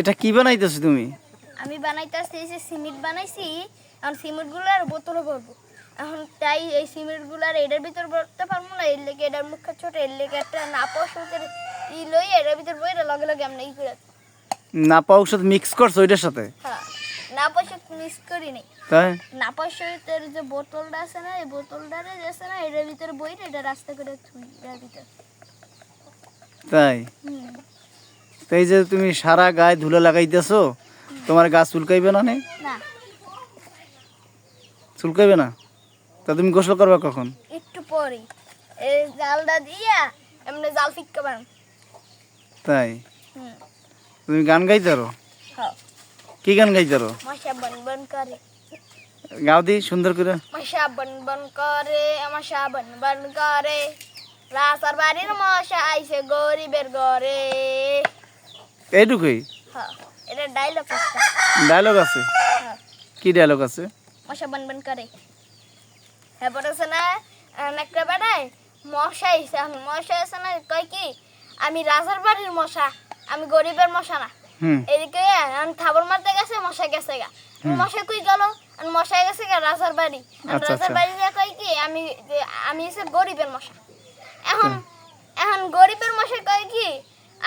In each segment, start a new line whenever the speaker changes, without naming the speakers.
এটা কি বানাইতেছো তুমি?
আমি বানাইতেছি এই যে সিমেন্ট বানাইছি এখন সিমেন্টগুলো আর বোতলে ভরবো। এখন তাই এই সিমেন্টগুলো আর এটার ভিতর ভরতে পারব না এর লেগে এটার মুখটা ছোট এর লেগে একটা নাপা ওষুধের ই লই এটার ভিতর বই লগে লগে আমরা ই করে।
নাপা ঔষধ মিক্স করছ ওইটার সাথে?
হ্যাঁ নাপা ওষুধ মিস করি নাই।
তাই?
নাপা ওষুধের যে বোতলটা আছে না এই বোতলটারে যে আছে না এটার ভিতর বই এটা রাস্তা করে থুই এটার ভিতর।
তাই?
হুম।
তো এই যে তুমি সারা গায়ে ধুলো লাগাইতেছো তোমার গা চুলকাইবে না চুলকাইবে না? তা তুমি গোসল করবে কখন?
একটু পরে এই জালটা দিয়া এমনি জাল ফিক্কা
তাই? তুমি গান গাইতারো?
হ্যাঁ।
কি গান গাইতারো?
মশা বন বন করে।
গাও দি সুন্দর করে।
মশা বন বন করে মশা বন বন করে। রাসার বাড়ির মশা আইছে গরিবের ঘরে।
এইটুকুই?
হ্যাঁ এটা ডাইলগ আছে।
ডায়লগ আছে?
হ্যাঁ।
কি ডায়লগ আছে?
মশা বন বন করে। হ্যাঁ আছে না? একটা বেড়ায়? মশা এখন মশা আছে না? কয় কি? আমি রাজার বাড়ির মশা। আমি গরিবের মশা না। এদিকে এখন খাবার মারতে গেছে মশা গেছে গা। মশা কই গেল? আর মশা গেছে গা রাজার বাড়ি। আর
আচ্ছা,
রাজার
আচ্ছা।
বাড়ি যা কই কি? আমি আমি হচ্ছে গরিবের মশা। এখন এখন গরিবের মশা কয় কি?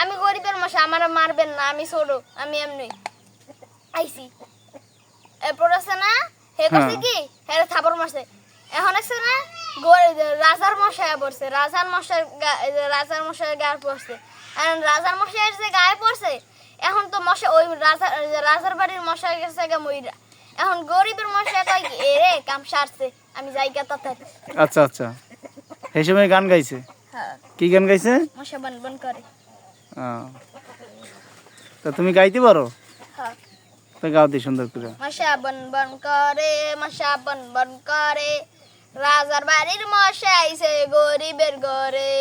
আমি গরিবের মশা আমার মারবেন না আমি ছোট আমি এমনি। আইছি। এরপর আছে না হে করছে
হ্যাঁ।
কি? হে থাবর মারছে। এখন আছে না রাজার মশায় পড়ছে রাজার মশার রাজার মশার গায়ে পড়ছে। এখন রাজার মশাইয়ের যে গায়ে পড়ছে এখন তো মশা ওই রাজা রাজার বাড়ির মশাই গেছে গা মইরা। এখন গরিবের মশাই কয় কি এ রে কাম সারছে আমি যাইগা তাতে।
আচ্ছা আচ্ছা। সেই সময় গান গাইছে?
হ্যাঁ।
কি গান গাইছে?
মশা বন বন করে।
তা তুমি গাইতে পারো?
হ্যাঁ।
তো গাও দি সুন্দর করে।
মশা বন বন করে মশা বন বন করে রাজার বাড়ির মশা আইছে গরিবের ঘরে।